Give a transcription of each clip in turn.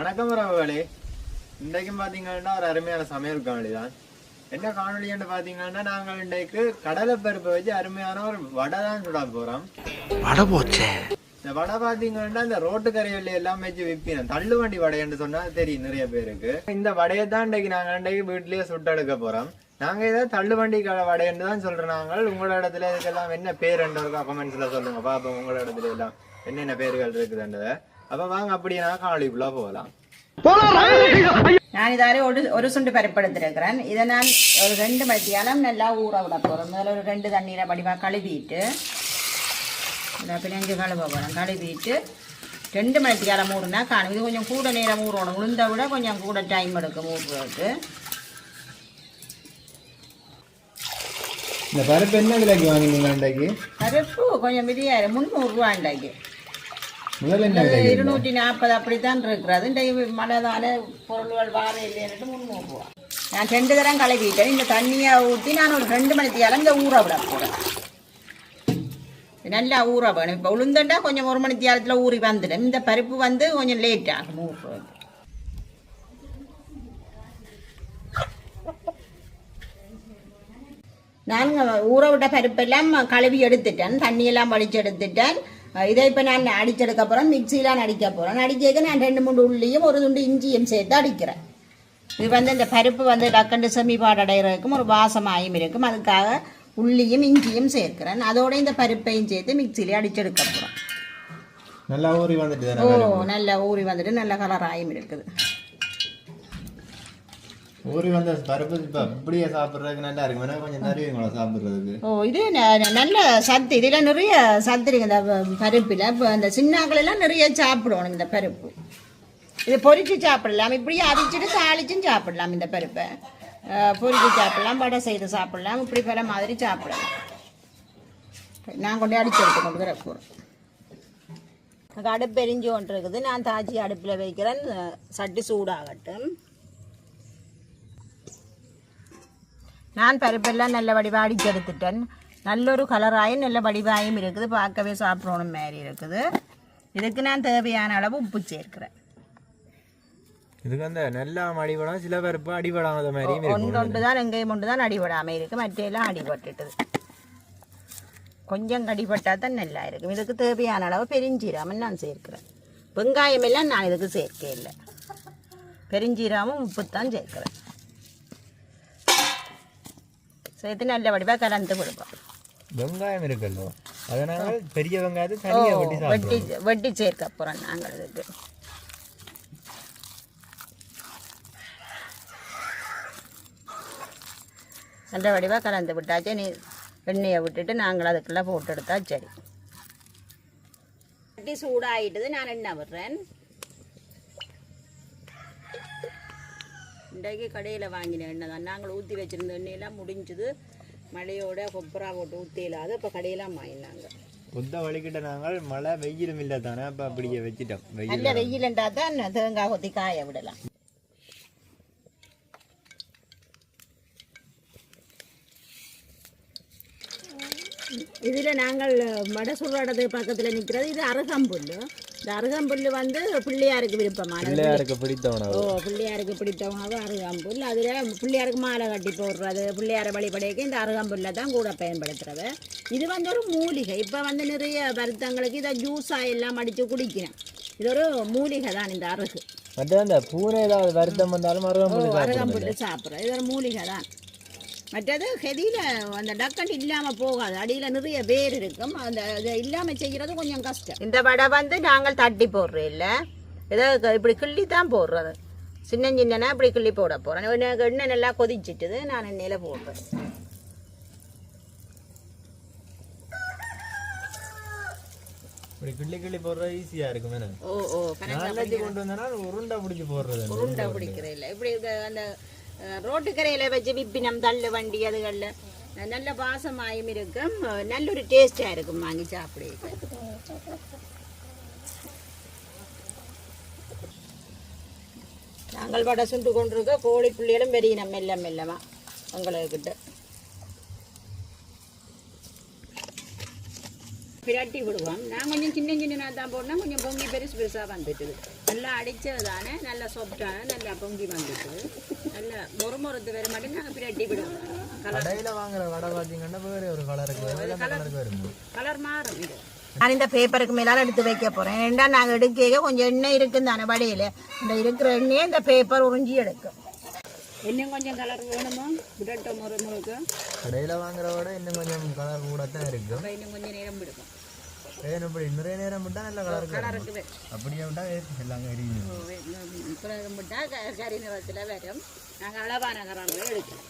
வணக்கம் ரவகளே இன்றைக்கும் பாத்தீங்கன்னா ஒரு அருமையான சமையல் காணொளி தான் என்ன காணொலின்னு பாத்தீங்கன்னா நாங்கள் இன்றைக்கு கடலை பருப்பை வச்சு அருமையான ஒரு வடை தான் சுட போறோம். வடை போச்சே. இந்த வடை பாத்தீங்கன்னா இந்த ரோட்டு கரையில எல்லாம் வச்சு விற்பினோம். தள்ளு வண்டி வடைன்னு சொன்னா தெரியும் நிறைய பேருக்கு. இந்த வடையை தான் இன்றைக்கு நாங்க இன்றைக்கு வீட்லயே சுட்டு எடுக்க போறோம். நாங்க இதை தள்ளு வண்டி கடை வடைன்னு தான் சொல்றோம். நாங்கள் உங்களோட இடத்துல இதுக்கெல்லாம் என்ன பேர் இருக்கா கமெண்ட்ஸ்ல சொல்லுங்க. பாப்போம் உங்களோட இடத்துல எல்லாம் என்னென்ன பேர்கள் இருக்குதுன்றத. அப்ப வாங்க அப்படியே நான் காணொலிக்குள்ள போகலாம் நான் இதாலே ஒரு ஒரு சுண்டு பருப்படுத்திருக்கிறேன் இதை நான் ஒரு ரெண்டு மணித்தியாலம் நல்லா ஊற விட போகிறேன் முதல்ல ஒரு ரெண்டு தண்ணீரை வடிவாக கழுவிட்டு இந்த பிணைஞ்சு கழுவ போகிறேன் கழுவிட்டு ரெண்டு மணித்தியாலம் ஊறுனா காணும் இது கொஞ்சம் கூட நேரம் ஊறணும் உளுந்த விட கொஞ்சம் கூட டைம் எடுக்கும் ஊறுறதுக்கு இந்த பருப்பு என்ன விலைக்கு வாங்கினீங்க இன்றைக்கு பருப்பு கொஞ்சம் மிதியாயிரம் முந்நூறுரூவா இன்றைக்கு முதல்ல என்ன இது விலைக்கு இருநூற்றி நாற்பது அப்படித்தான் இருக்கிறது. இன்றைக்கு மழைதான பொருள்கள் வார இல்லைன்னுட்டு முந்நூறுரூவா நான் ரெண்டு தரம் கழுவிட்டேன். இந்த தண்ணியை ஊற்றி நான் ஒரு ரெண்டு மணிக்கு இறங்க ஊற விட போகிறேன் நல்லா ஊற வேணும். இப்போ உளுந்தண்டா கொஞ்சம் ஒரு மணி நேரத்தில் ஊறி வந்துடும். இந்த பருப்பு வந்து கொஞ்சம் லேட் ஆகும். ஊறுறது நான் ஊற விட்ட பருப்பெல்லாம் கழுவி எடுத்துட்டேன். தண்ணியெல்லாம் வலிச்சு எடுத்துட்டேன். இதை இப்போ நான் அடிச்செடுக்க போகிறேன் மிக்சியில் அடிக்க போகிறேன் அடிக்க நான் ரெண்டு மூணு உள்ளியும் ஒரு துண்டு இஞ்சியும் சேர்த்து அடிக்கிறேன். இது வந்து இந்த பருப்பு வந்து டக்கண்டு செமிபாடு அடைகிறதுக்கும் ஒரு வாசமாயும் இருக்கும். அதுக்காக உள்ளியும் இஞ்சியும் சேர்க்கிறேன். அதோட இந்த பருப்பையும் சேர்த்து மிக்சியிலே அடிச்செடுக்க போகிறோம் நல்லா ஊறி வந்துட்டு ஓ நல்லா ஊறி வந்துட்டு நல்ல கலராயும் இருக்குது. ஊறி வந்த பருப்பு இப்ப அப்படியே சாப்பிடுறதுக்கு நல்லா இருக்கும். வேணா கொஞ்சம் தருவீங்களா சாப்பிடுறதுக்கு? ஓ இது ந- நல்ல சத்து. இதில் நிறைய சத்து இருக்கு இந்த ப- பருப்பில். இப்போ இந்த சின்னாக்கள் எல்லாம் நிறைய சாப்பிடுவோம் இந்த பருப்பு. இது பொரிச்சு சாப்பிடலாம். இப்படியே அரிச்சிட்டு தாளிச்சும் சாப்பிடலாம் இந்த பருப்பை. பொரிச்சு சாப்பிடலாம் வடை செய்து சாப்பிடலாம் இப்படி பல மாதிரி சாப்பிடலாம். நான் கொண்டு அடிச்சு எடுத்து கொண்டு வர போகிறேன் அடுப்பு எரிஞ்சு கொண்டு இருக்குது நான் தாச்சி அடுப்பில் வைக்கிறேன். சட்டி சூடாகட்டும். நான் பருப்பெல்லாம் நல்ல வடிவாக அடிச்சு எடுத்துட்டேன். நல்ல ஒரு கலராயும் நல்ல வடிவாயும் இருக்குது. பார்க்கவே சாப்பிடணும் மாதிரி இருக்குது. இதுக்கு நான் தேவையான அளவு உப்பு சேர்க்கிறேன். இதுக்கு அந்த நல்லா அடிபடம் சில பருப்பு அடிபடாத மாதிரியும் ஒன்று தான் வெங்காயம் ஒன்று தான் அடிபடாமல் இருக்கு. மற்றையெல்லாம் அடிபட்டுட்டுது. கொஞ்சம் அடிபட்டால் தான் நல்லா இருக்கும். இதுக்கு தேவையான அளவு பெருஞ்சீராமன் நான் சேர்க்கிறேன். வெங்காயம் எல்லாம் நான் இதுக்கு சேர்க்க இல்லை. பெருஞ்சீராமும் உப்பு தான் சேர்க்கிறேன். சேர்த்து நல்ல வடிவாக கலந்து கொடுப்போம். வெங்காயம் இருக்குல்லோ? அதனால பெரிய வெங்காயத்தை ஓ தனியா வெட்டி வெட்டி வெட்டி சேர்க்க போகிறோம் நாங்கள் இதுக்கு. நல்ல வடிவாக கலந்து விட்டாச்சு. நீ எண்ணெயை விட்டுட்டு நாங்கள் அதுக்குள்ளே போட்டு எடுத்தா சரி. வட்டி சூடாயிட்டது. நான் எண்ணெய் விடுறேன். இன்றைக்கு கடையில் வாங்கின எண்ணெய் தான். நாங்கள் ஊற்றி வச்சுருந்த எண்ணெயெல்லாம் முடிஞ்சுது. மழையோட கொப்பரா போட்டு ஊற்றிலாது இப்போ கடையெல்லாம் வாங்கினாங்க. புத்த வலிக்கிட்ட நாங்கள் மழை வெயிலும் இல்லை தானே அப்ப அப்படியே வச்சிட்டோம். வெயில். நல்ல வெயிலண்டா தான் தேங்காய் கொத்தி காய விடலாம். இதில் நாங்கள் வடை சுடுறது பக்கத்தில் நிற்கிறது இது அருகம்புல் இந்த அருகம்புல் வந்து பிள்ளையாருக்கு விருப்பமானது. பிள்ளையாருக்கு பிடித்தவன ஓ பிள்ளையாருக்கு பிடித்தவங்க அருகம்புல். அதில் பிள்ளையாருக்கு மாலை கட்டி போடுறது பிள்ளையார வழிபடைக்கு இந்த அருகம்புல்லை தான் கூட பயன்படுத்துறது. இது வந்து ஒரு மூலிகை. இப்போ வந்து நிறைய வருத்தங்களுக்கு இதை ஜூஸாக எல்லாம் அடித்து குடிக்கிறேன். இது ஒரு மூலிகை தான் இந்த அருகு. மற்ற அந்த பூனை ஏதாவது வருத்தம் வந்தாலும் அருகம்புல் சாப்பிட்றோம் இது ஒரு மூலிகை தான். மற்றது கெதியில் அந்த டக்கண்ட் இல்லாமல் போகாது. அடியில் நிறைய வேர் இருக்கும். அந்த அதை இல்லாமல் செய்கிறது கொஞ்சம் கஷ்டம். இந்த வடை வந்து நாங்கள் தட்டி போடுறோம் இல்லை? இதை இப்படி கிள்ளி தான் போடுறது சின்ன சின்னனா இப்படி கிள்ளி போட போகிறேன் எண்ணெய் நல்லா கொதிச்சிட்டுது நான் எண்ணெயில் போடுறேன். இப்படி கிள்ளி கிள்ளி போடுறது ஈஸியா இருக்கும் என்ன? ஓ ஓ கொண்டு வந்தனா உருண்டை பிடிச்சி போடுறது உருண்டை பிடிக்கிறது இல்லை. இப்படி அந்த அஹ், ரோட்டு கரையில் வச்சு விப்பினம் தள்ளு வண்டி அதுகளில் நல்ல பாசமாயும் இருக்கும் நல்ல ஒரு டேஸ்டாக இருக்கும் வாங்கி சாப்பிட நாங்கள் வடை சுண்டு கொண்டிருக்க கோழி பிள்ளைகளும் பெரிய நம்ம மெல்ல மெல்லமா உங்களுக்கிட்ட பிரட்டி விடுவோம் நான் கொஞ்சம் சின்ன சின்ன தான் போடணும் கொஞ்சம் பொங்கி பெருசு பெருசாக வந்துட்டுது நல்லா அடிச்சது தானே நல்லா சொப்டான நல்லா பொங்கி வந்துட்டு. நல்லா மொறுமொறுத்து வர மாட்டேன் நாங்கள் பிரட்டி விடுவோம் கலர் கடையில வாங்குற வடை பாத்தீங்கன்னா வேற ஒரு கலருக்கு வேற கலருக்கு வரும் கலர் மாறும் இது. நான் இந்த பேப்பருக்கு மேலால எடுத்து வைக்க போறேன். ஏன்னா நாங்கள் எடுக்க கொஞ்சம் எண்ணெய் இருக்கும் தானே வடையில. இந்த இருக்கிற எண்ணெயை இந்த பேப்பர் உறிஞ்சி எடுக்கும். இன்னும் கொஞ்சம் கலர் வேணுமா? விடட்டும் முறு முறுக்கு. கடையில வாங்குற வடை இன்னும் கொஞ்சம் கலர் கூட தான் இருக்கு. அப்ப இன்னும் கொஞ்சம் நேரம் விடுக்கும் ஏன் இப்படி நிறைய நேரம் விட்டா நல்ல கலருக்கு வரும். கலருக்கு அப்படியே விட்டா எல்லாம் எரியும் பிறகு விட்டா க- கறி நிறத்தில் வரும். நாங்கள் அளவான கலரில் எடுக்கிறோம்.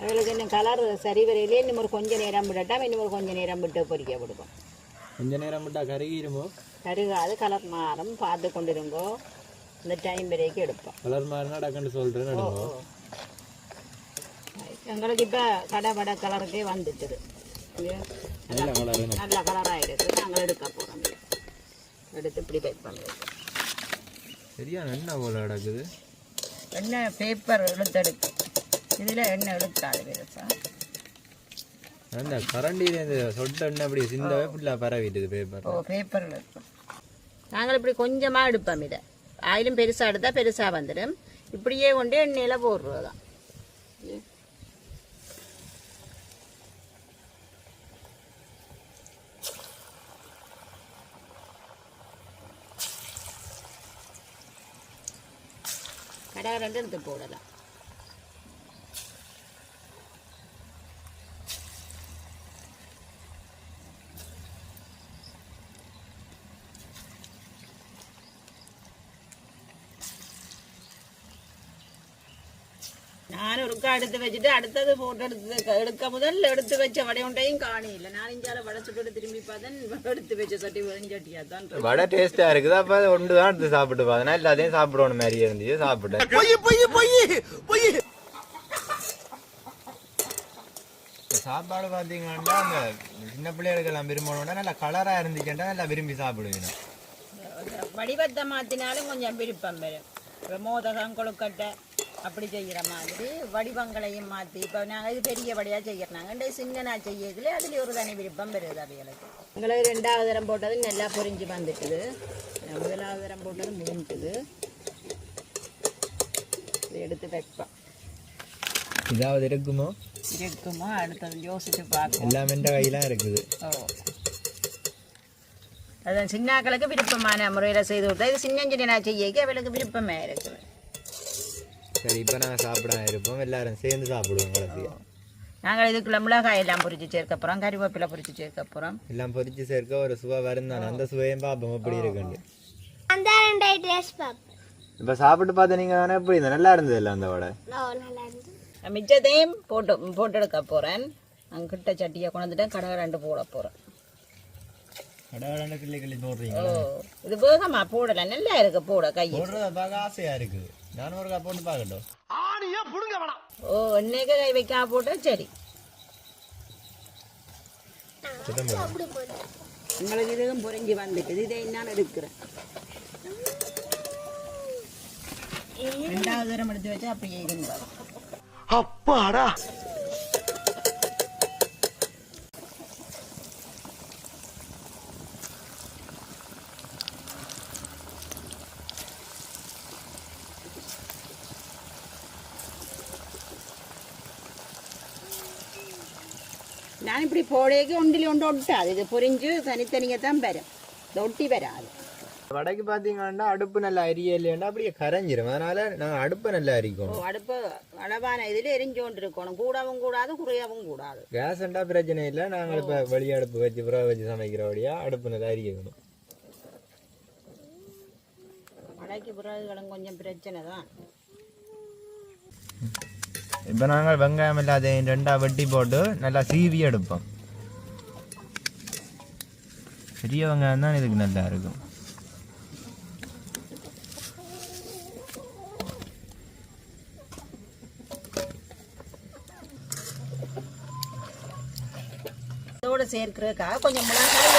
எங்களுக்கு இன்னும் கலர் சரி வரையிலே இன்னும் ஒரு கொஞ்சம் நேரம் விடட்டா இன்னும் ஒரு கொஞ்சம் நேரம் விட்டு பொரிக்க விடுவோம் கொஞ்ச நேரம் விட்டா கருகிருமோ? கருகாது கலர் மாறும். பார்த்து கொண்டிருங்கோ. இந்த டைம் வரைக்கும் எடுப்போம். கலர் மாறினா டக்குன்னு சொல்றேன் எங்களுக்கு இப்போ கடை கலருக்கே வந்துட்டுது. நல்ல கலர் நல்ல கலராக இருக்குது நாங்கள் எடுக்க போகிறோம் எடுத்து இப்படி பேக் பண்ணுறோம் சரியா? என்ன போல நடக்குது எண்ணெய் பேப்பர் இழுத்தெடுக்கு இதில் எண்ணெய் இழுக்காது பெருசா அந்த கரண்டியில இந்த சொட்ட எண்ணெய் அப்படி சிந்தவே ஃபுல்லா பரவிட்டுது பேப்பர் ஓ பேப்பர் நாங்கள் இப்படி கொஞ்சமாக எடுப்போம் இதை. ஆயிலும் பெருசாக எடுத்தால் பெருசாக வந்துடும். இப்படியே கொண்டு எண்ணெயில் போடுறது தான் கடை போடலாம் நான் ஒருக்கா எடுத்து வச்சுட்டு அடுத்தது போட்டோ எடுத்து எடுக்க முதல்ல எடுத்து வச்ச வடை ஒன்றையும் காணியில்லை நான் இஞ்சால வடை சுட்டு திரும்பி பார்த்தேன் எடுத்து வச்ச சட்டி வெறிஞ்சட்டியா தான். வடை டேஸ்டா இருக்குது. அப்ப ஒன்று தான் எடுத்து சாப்பிட்டு பார்த்தேன். எல்லாத்தையும் சாப்பிடணும் மாதிரி இருந்துச்சு. சாப்பிட்டேன். சாப்பாடு பார்த்தீங்கன்னா அந்த சின்ன பிள்ளைகளுக்கெல்லாம் விரும்பணும்னா நல்லா கலரா இருந்துச்சுன்னா நல்லா விரும்பி சாப்பிடுவீங்க வடிவத்தை மாத்தினாலும் கொஞ்சம் விருப்பம் வரும். இப்போ மோதகம் கொழுக்கட்டை அப்படி செய்கிற மாதிரி வடிவங்களையும் மாற்றி இப்போ நாங்கள் இது பெரிய வடியாக செய்கிறோம் இந்த சின்னனா செய்யறதுல அதில் ஒரு தனி விருப்பம் வருது அவைகளுக்கு எங்களுக்கு ரெண்டாவது தரம் போட்டது நல்லா பொரிஞ்சு வந்துட்டுது. முதலாவது தரம் போட்டது முடிஞ்சுது எடுத்து வைப்போம். இதாவது இருக்குமோ இருக்குமோ அடுத்தது யோசிச்சு பார்ப்போம். எல்லாமே கையெல்லாம் இருக்குது. ஓ. அதான் சின்னாக்களுக்கு விருப்பமான முறையில் செய்து கொடுத்தா இது சின்ன சின்ன செய்யக்கு அவளுக்கு விருப்பமே இருக்குது. சரி இப்போ நாங்கள் சாப்பிட இருப்போம் எல்லாரும் சேர்ந்து சாப்பிடுவோம் கடைசியா நாங்கள் இதுக்குள்ள மிளகாய் எல்லாம் பொரிச்சு சேர்க்க போகிறோம் கறிவேப்பிலை பொரிச்சு சேர்க்க போகிறோம் எல்லாம் பொரிச்சு சேர்க்க ஒரு சுவை வருந்தானே அந்த சுவையும் பார்ப்போம் எப்படி இருக்குன்னு இப்போ சாப்பிட்டு பார்த்து நீங்கள் வேணா எப்படி இருந்தது நல்லா இருந்தது இல்லை அந்த வடை இருந்து மிச்சத்தையும் போட்டு போட்டு எடுக்க போகிறேன் நான் கிட்ட சட்டியை கொண்டுட்டேன் கடை ரெண்டு போட போகிறேன் இது வேகமா போடலை நல்லா இருக்கு போட கையை ஆசையா இருக்குது நானும் ஒரு போட்டு பார்க்கட்டும் ஓ இன்னைக்கு கை வைக்காம போட்டா சரி அப்படி உங்களுக்கு இதுவும் பொரிஞ்சு வந்துட்டு இதை நான் எடுக்கிறேன் ரெண்டாவது தரம் எடுத்து வச்சா அப்படியே இருந்தா நான் இப்படி போடேக்கு ஒன்றில் ஒன்று ஒட்டாது இது பொரிஞ்சு தனித்தனியாக தான் வரும் இது ஒட்டி வராது வடைக்கு பார்த்தீங்கன்னா அடுப்பு நல்லா இல்லையாண்டா அப்படியே கரைஞ்சிரும் அதனால நாங்கள் அடுப்பை நல்லா ஓ, அரிக்கணும் அடுப்பு அளவான இதில் எரிஞ்சு கொண்டு இருக்கணும் கூடவும் கூடாது குறையவும் கூடாது கேஸ்ண்டா பிரச்சனை இல்லை நாங்கள் இப்போ வெளி அடுப்பு வச்சு புறா வச்சு சமைக்கிறபடியா அடுப்பு நல்லா அரிக்கணும் மழைக்கு பிறகுகளும் கொஞ்சம் பிரச்சனை தான் இப்போ நாங்கள் வெங்காயம் எல்லாத்தையும் ரெண்டா வெட்டி போட்டு நல்லா சீவி எடுப்போம். பெரிய வெங்காயம் தான் இதுக்கு நல்லா இருக்கும். இதோட சேர்க்கிறதுக்காக கொஞ்சம் மிளகாய்.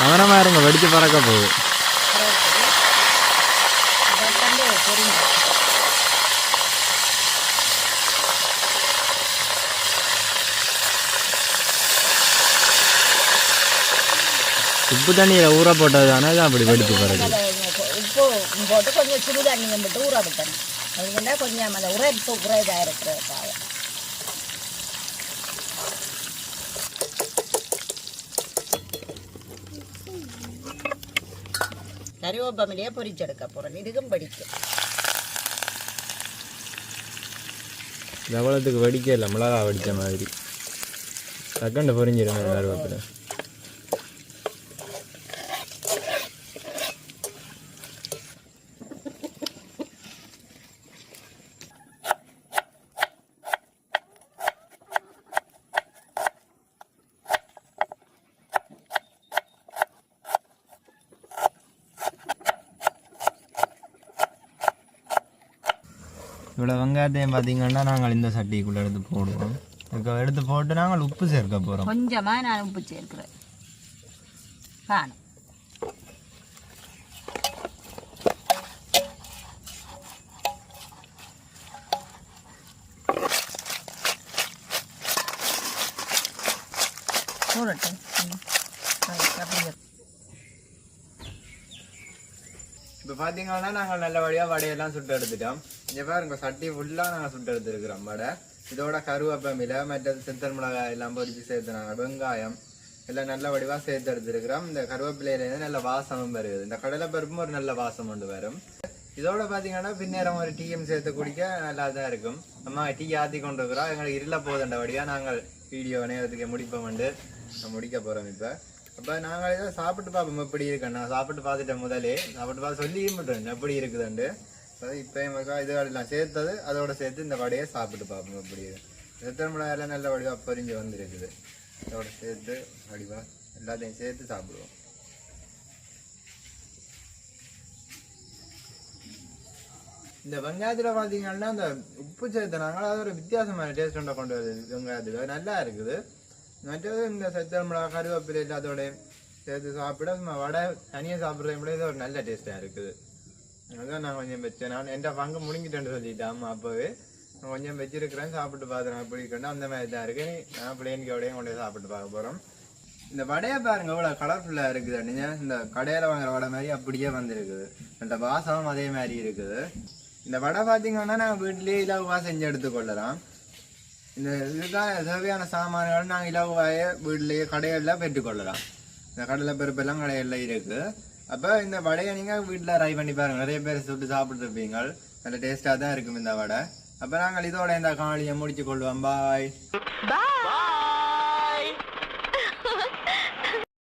கவனமாக இருங்க வெடிச்சு பறக்க போகுது. பொரிஞ்சு உப்பு தண்ணியில் ஊற போட்டது தானே? அப்படி வெடிச்சு போகிறது உப்பு போட்டு கொஞ்சம் சுடு தண்ணியை போட்டு ஊற விட்டணும் அப்படின்னா கொஞ்சம் அந்த உரைப்பு உரைதாக இருக்கிறதுக்காக கருவேப்பமிலையே பொரிச்செடுக்க போகிறோம் இதுக்கும் படிக்கும். தவளத்துக்கு வெடிக்க இல்லை மிளகா வெடித்த மாதிரி. டக்குன்னு பொரிஞ்சிடும் கருவேப்பிலை. இவ்வளோ வெங்காயத்தையும் பார்த்தீங்கன்னா நாங்கள் இந்த சட்டிக்குள்ளே எடுத்து போடுவோம் இப்போ எடுத்து போட்டு நாங்கள் உப்பு சேர்க்க போகிறோம் கொஞ்சமாக நான் உப்பு சேர்க்கிறேன் காணும் போடட்டும் ம். ரைட், அப்படியே. இப்போ பார்த்தீங்கன்னா நாங்கள் நல்லபடியாக வடையெல்லாம் சுட்டு எடுத்துட்டோம். இங்கே பாருங்க சட்டி ஃபுல்லாக நாங்கள் சுட்டு எடுத்துருக்குறோம் வடை. இதோட கருவேப்பமில மற்றது சித்தல் மிளகாய் எல்லாம் பொரிச்சு சேர்த்து நாங்கள் வெங்காயம் எல்லாம் நல்ல வடிவாக சேர்த்து எடுத்துருக்கிறோம். இந்த கருவேப்பிலையிலேருந்து நல்ல வாசமும் வருது. இந்த கடலை பருப்பும் ஒரு நல்ல வாசம் கொண்டு வரும். இதோட பார்த்தீங்கன்னா பின்னேரம் ஒரு டீயும் சேர்த்து குடிக்க நல்லா தான் இருக்கும். அம்மா டீ ஆற்றி கொண்டு இருக்கிறோம் எங்களுக்கு இருள போதண்ட வழியாக நாங்கள் வீடியோ நேரத்துக்கு முடிப்போம் வந்து முடிக்க போகிறோம் இப்போ. அப்போ நாங்கள் ஏதோ சாப்பிட்டு பார்ப்போம். எப்படி இருக்குன்னு நான் சாப்பிட்டு பார்த்துட்டேன் முதலே. சாப்பிட்டு பார்த்து சொல்லி மட்டும் எப்படி இருக்குதுண்டு இப்போ எங்களுக்கு இது எல்லாம் சேர்த்தது அதோட சேர்த்து இந்த வடையை சாப்பிட்டு பார்ப்போம் எப்படி எத்தனை மிளகாயெல்லாம் நல்ல வடிவாக பொரிஞ்சு வந்துருக்குது. அதோட சேர்த்து வடிவாக எல்லாத்தையும் சேர்த்து சாப்பிடுவோம். இந்த வெங்காயத்துல பார்த்தீங்கன்னா அந்த உப்பு சேர்த்தனாங்க அது ஒரு வித்தியாசமான டேஸ்ட் ஒன்றை கொண்டு வருது. வெங்காயத்துக்கு நல்லா இருக்குது. மற்றது இந்த செத்தல் மிளகா கருவேப்பிலை அதோட சேர்த்து சாப்பிட சும்மா வடை தனியாக சாப்பிட்றத விட இது ஒரு நல்ல டேஸ்ட்டாக இருக்குது அதுதான் நான் கொஞ்சம் வச்சேன் நான் எந்த பங்கு முடிங்கிட்டேன்னு சொல்லிட்டேன் அப்போவே நான் கொஞ்சம் வச்சிருக்கிறேன் சாப்பிட்டு பார்த்துறேன் எப்படி அந்த மாதிரி தான் இருக்கு நான் பிள்ளைங்கோடையும் கொண்டு சாப்பிட்டு பார்க்க போகிறோம் இந்த வடையை பாருங்க இவ்வளோ கலர்ஃபுல்லாக இருக்குது நீங்கள் இந்த கடையில் வாங்குற வடை மாதிரி அப்படியே வந்திருக்குது அந்த வாசமும் அதே மாதிரி இருக்குது இந்த வடை பார்த்தீங்கன்னா நாங்கள் வீட்லேயே இலகுவாக செஞ்சு எடுத்துக்கொள்ளலாம் இந்த இதுதான் தேவையான சாமான்கள் நாங்கள் இலவாய வீட்லேயே கடைகளில் பெற்றுக்கொள்ளலாம். இந்த கடலை பருப்பெல்லாம் கடைகளில் இருக்குது அப்போ இந்த வடையை நீங்கள் வீட்டில் ட்ரை பண்ணி பாருங்க. நிறைய பேர் சுட்டு சாப்பிட்ருப்பீங்க நல்ல டேஸ்ட்டாக தான் இருக்கும் இந்த வடை. அப்போ நாங்கள் இதோட இந்த காலியை முடிச்சு கொள்வோம். பாய்